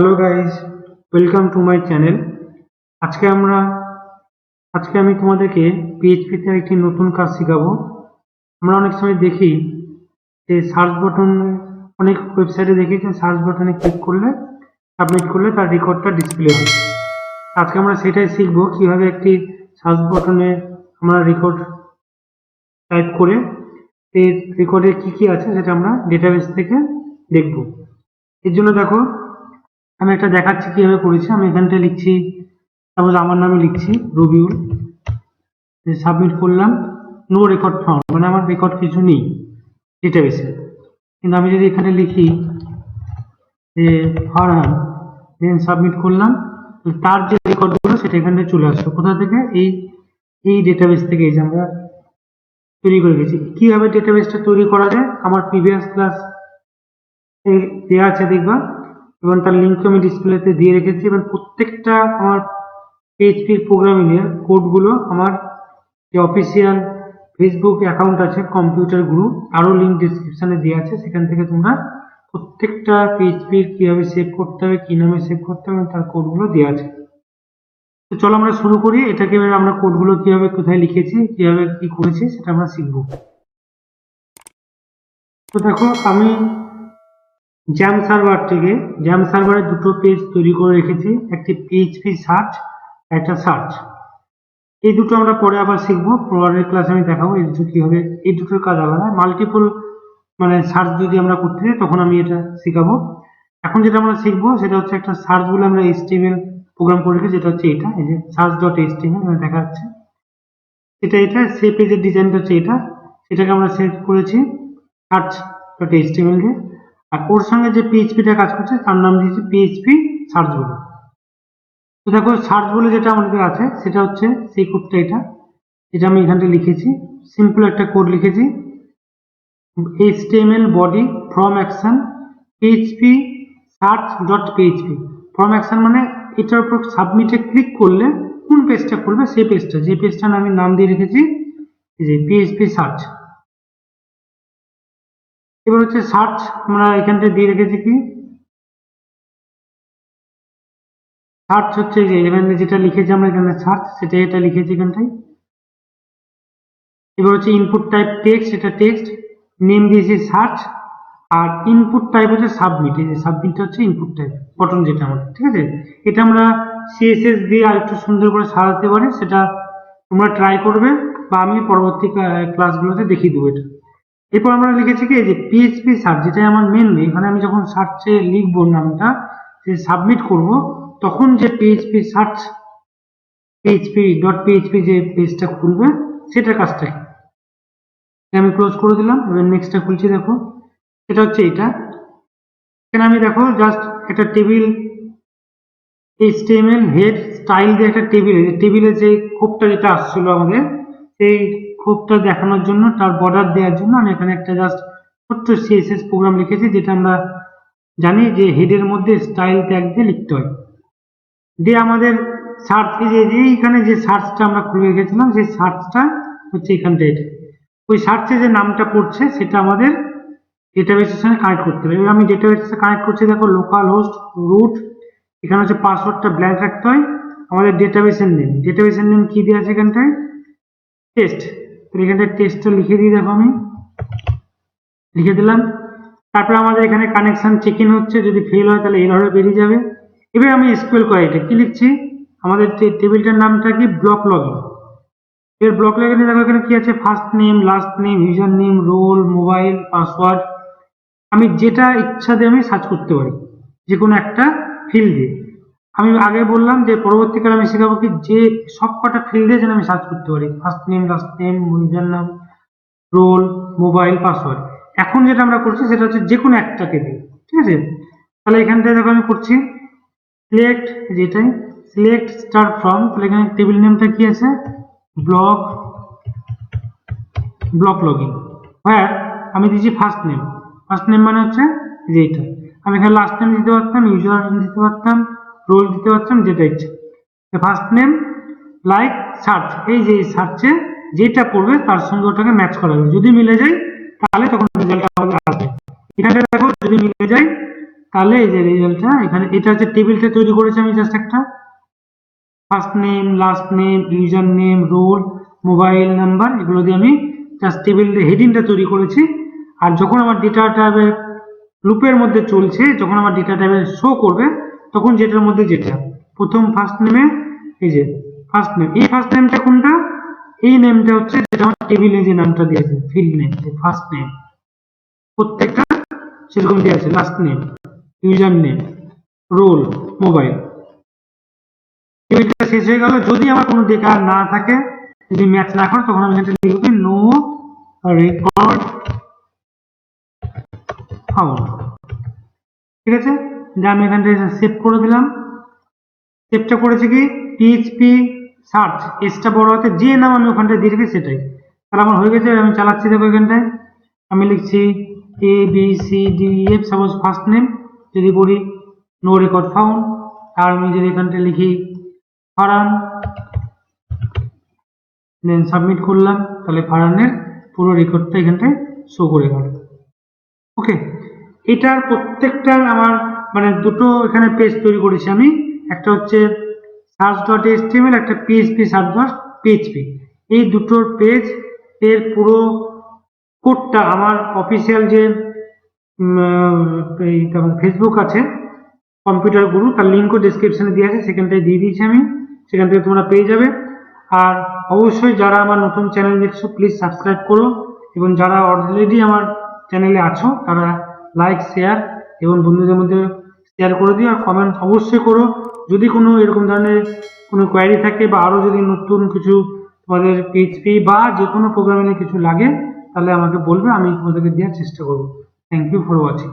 Hello guys welcome to my channel আজকে আমরা, আজকে আমি তোমাদেরকে পিএইচপিতে একটি নতুন কাজ শেখাবো। আমরা অনেক সময় দেখি যে সার্চ বটন অনেক ওয়েবসাইটে দেখি যে সার্চ বটনে ক্লিক করলে সাবমিট করলে তার রেকর্ডটা ডিসপ্লে হয়। আজকে আমরা সেটাই শিখব, কীভাবে একটি সার্চ বটনে আমরা রেকর্ড টাইপ করে এই রেকর্ডে কি কি আছে সেটা আমরা ডেটাবেস থেকে দেখব। এর জন্য দেখো আমি একটা দেখাচ্ছি কীভাবে করেছি। আমি এখানটায় লিখছি, সাপোজ আমার নামে লিখছি, রবিউল। সাবমিট করলাম নো রেকর্ড ফাউন্ড মানে আমার রেকর্ড কিছু নেই ডেটাবেসে কিন্তু আমি যদি এখানে লিখি যে ফারহান দেন সাবমিট করলাম তার যে রেকর্ডগুলো সেটা এখানে চলে আসলো। কোথা থেকে? এই এই ডেটাবেস থেকে এই যে আমরা তৈরি করে গেছি। কীভাবে ডেটাবেসটা তৈরি করা যায়? আমার প্রিভিয়াস ক্লাস দেওয়া আছে, দেখবা। এবং তার লিঙ্ক আমি ডিসপ্লেতে দিয়ে রেখেছি এবং প্রত্যেকটা আমার পিএইচপির প্রোগ্রামিংয়ের কোডগুলো আমার যে অফিসিয়াল ফেসবুক অ্যাকাউন্ট আছে কম্পিউটার গ্রুপ আরও লিঙ্ক ডিসক্রিপশানে দেওয়া আছে। সেখান থেকে তোমরা প্রত্যেকটা পিএইচপির কীভাবে সেভ করতে হবে, কী নামে সেভ করতে হবে, তার কোডগুলো দেওয়া আছে। তো চলো আমরা শুরু করি। এটাকে আমরা কোডগুলো কীভাবে কোথায় লিখেছি, কীভাবে কী করেছি, সেটা আমরা শিখব। তো দেখো, আমি জ্যাম সার্ভার থেকে, জ্যাম সার্ভারে দুটো পেজ তৈরি করে রেখেছি। একটি পিএইচপি সার্চ একটা সার্চ এই দুটো আমরা পরে আবার শিখব। পরের ক্লাসে আমি দেখাবো এই দুটো কীভাবে, এই দুটোর কাজ আলাদা মাল্টিপল মানে সার্চ যদি আমরা করতে চাই তখন আমি এটা শেখাবো। এখন যেটা আমরা শিখব, সেটা হচ্ছে একটা সার্চ বলে আমরা এইচটিএমএল প্রোগ্রাম করে রেখেছি, যেটা হচ্ছে এটা। এই যে সার্চ ডট এইচটিএমএল দেখা যাচ্ছে। এটা এটা সে পেজের ডিজাইনটা হচ্ছে এটা। সেটাকে আমরা সেভ করেছি সার্চ ডট এইচটিএমএল দিয়ে আর ওর সঙ্গে যে পিএইচপিটা কাজ করছে, তার নাম দিয়েছি পিএইচপি সার্চ বলে। তো দেখো সার্চ বলে যেটা আমাদের আছে, সেটা হচ্ছে সেই কোডটা এটা। এটা আমি এখানটা লিখেছি। সিম্পল একটা কোড লিখেছি। HTML body form action PHP search dot PHP form action মানে এটার উপর সাবমিটে ক্লিক করলে কোন পেজটা খুলবে, সেই পেজটা যে পেজটার আমি নাম দিয়ে রেখেছি যে পিএইচপি সার্চ এবার হচ্ছে সার্চ আমরা এখানটা দিয়ে রেখেছি কি? সার্চ হচ্ছে যে এখানে যেটা লিখেছি আমরা এখানে সার্চ সেটা এটা লিখেছি এখানটায়। এবার হচ্ছে ইনপুট টাইপ টেক্সট এটা টেক্সট নেম দিয়েছি সার্চ আর ইনপুট টাইপ হচ্ছে সাবমিট এই যে সাবমিট হচ্ছে ইনপুট টাইপ বটন যেটা আমাদের, ঠিক আছে? এটা আমরা সিএসএস দিয়ে আরেকটু সুন্দর করে সাজাতে পারি, সেটা তোমরা ট্রাই করবে, বা আমি পরবর্তী ক্লাসগুলোতে দেখিয়ে দেবো এটা। এরপর আমরা লিখেছি কি যে পিএইচপি সার্চ যেটাই আমার মেন এখানে আমি যখন সার্চে লিখব নামটা, যে সাবমিট করব, তখন যে PHP search PHP dot PHP যে পেজটা খুলবে, সেটার কাজটা কি? আমি ক্লোজ করে দিলাম, এবার নেক্সটটা খুলছি দেখো। এটা হচ্ছে এটা। এখানে আমি দেখো জাস্ট একটা টেবিল এইচটিএমএল হেড স্টাইল দিয়ে একটা টেবিল টেবিলে যে খোপটা যেটা আসছিল আমাদের, সেই খোপটা দেখানোর জন্য, তার বর্ডার দেওয়ার জন্য, আমি এখানে একটা জাস্ট ছোট্ট সিএসএস প্রোগ্রাম লিখেছি, যেটা আমরা জানি যে হেডের মধ্যে স্টাইল ট্যাগ দিয়ে লিখতে হয়। দিয়ে আমাদের সার্চ যে এইখানে যে সার্চটা আমরা খুলে রেখেছিলাম, সেই সার্চটা হচ্ছে এখানটা এটা। ওই সার্চে যে নামটা পড়ছে, সেটা আমাদের ডেটাবেসের সঙ্গে কানেক্ট করতে হবে। এবার আমি ডেটাবেসের সাথে কানেক্ট করছি, দেখো লোকাল হোস্ট রুট এখানে হচ্ছে পাসওয়ার্ডটা ব্ল্যাঙ্ক রাখতে হয়। আমাদের ডেটাবেসের নেম ডেটাবেসের নেম কী দেওয়া আছে এখানটায়? টেস্ট তাহলে এখানটায় টেস্টটা লিখে দিই, দেখো আমি। লিখে দিলাম। তারপরে আমাদের এখানে কানেকশন চেক ইন হচ্ছে, যদি ফেল হয় তাহলে এররে বেরিয়ে যাবে। এবার আমি স্কুয়েল কোয়ারিটা কি লিখছি? আমাদের টেবিলটার নামটা কি? ব্লক লগইন এর ব্লক লগইনে দেখো এখানে কি আছে? First name last name user name roll mobile password আমি যেটা ইচ্ছা দিয়ে আমি সার্চ করতে পারি যে কোনো একটা ফিল্ড দিয়ে। আমি আগে বললাম যে পরবর্তীকালে আমি শেখাবো কি যে সব কটা ফিল্ডে যেন আমি সার্চ করতে পারি। First name last name user নাম রোল মোবাইল পাসওয়ার্ড এখন যেটা আমরা করছি সেটা হচ্ছে যে কোনো একটাকে দিয়ে ঠিক আছে? তাহলে এখান থেকে দেখো আমি করছি সিলেক্ট যেটাই সিলেক্ট স্টার্ট ফ্রম তাহলে এখানে টেবিল নেমটা কি আছে? ব্লক ব্লক লগইন হ্যাঁ আমি দিচ্ছি ফার্স্ট নেম ফার্স্ট নেম মানে হচ্ছে যে আমি এখানে লাস্ট নেম দিতে পারতাম ইউজার দিতে পারতাম রোল দিতে পারতাম যেটা ইচ্ছে। ফার্স্ট নেম লাইক সার্চ এই যে সার্চে যেটা করবে, তার সঙ্গে ওটাকে ম্যাচ করা যাবে যদি মিলে যায়, তাহলে তখন রেজাল্টটা আসবে। এখানে দেখো, যদি মিলে যায়, তাহলে এই যে রেজাল্টটা এখানে এটা হচ্ছে টেবিলটা তৈরি করেছি আমি জাস্ট একটা। First name last name user name roll mobile number এগুলো দিয়ে আমি জাস্ট টেবিল হেডিংটা তৈরি করেছি। আর যখন আমার ডেটা ট্যাবে লুপের মধ্যে চলছে, যখন আমার ডেটা ট্যাবে শো করবে তখন যেটার মধ্যে যেটা। প্রথম ফার্স্ট নেমে এই যে ফার্স্ট নেম এই ফার্স্ট নেমটা কোনটা? এই নেমটা হচ্ছে যেটা আমার টেবিলে যে নামটা দিয়েছে ফিল্ড নেম ফার্স্ট নেম প্রত্যেকটা সেরকম দেওয়া আছে last name user name roll mobile টেবিলটা শেষ হয়ে গেল। যদি আমার কোনো ডেটা না থাকে, যদি ম্যাচ না করে, তখন আমি এখানে লিখব নো রেকর্ড ফাউন্ড ঠিক আছে? আমি এখান থেকে সেভ করে দিলাম। সেভটা করেছি কি? পিএইচপি সার্চ এসটা বড় হাতে যে নাম আমি ওখানটায় দিয়ে রেখেছি সেটাই। তাহলে আমার হয়ে গেছে, আমি চালাচ্ছি দেখো এখানটায়। আমি লিখছি A B C D F suppose first name যদি বলি নো রেকর্ড ফাউন্ড আর আমি যদি এখানটায় লিখি ফারান দেন সাবমিট করলাম। তাহলে ফারানের পুরো রেকর্ডটা এখানটায় শো করে গেল। ওকে এটার প্রত্যেকটার আমার মানে দুটো এখানে পেজ তৈরি করেছি আমি। একটা হচ্ছে সার্চ ডট এসটিএমএল একটা পিএইচপি সার্চ ডট পিএইচপি এই দুটোর পেজ এর পুরো কোডটা আমার অফিসিয়াল যে ফেসবুক আছে কম্পিউটার গুরু তার লিঙ্কও ডিসক্রিপশনে দিয়ে আছে, সেখানটায় দিয়ে দিয়েছি আমি। সেখান থেকে তোমরা পেয়ে যাবে। আর অবশ্যই যারা আমার নতুন চ্যানেল দেখছ প্লিজ সাবস্ক্রাইব করো। এবং যারা অলরেডি আমার চ্যানেলে আছো, তারা লাইক শেয়ার এবং বন্ধুদের মধ্যে শেয়ার করে দিও আর কমেন্ট অবশ্যই করো। যদি কোনো এরকম ধরনের কোনো কোয়ারি থাকে বা আরও যদি নতুন কিছু তোমাদের পিএইচপি বা যে কোনো প্রোগ্রামিংয়ে কিছু লাগে, তাহলে আমাকে বলবে, আমি তোমাদেরকে দেওয়ার চেষ্টা করব। Thank you for watching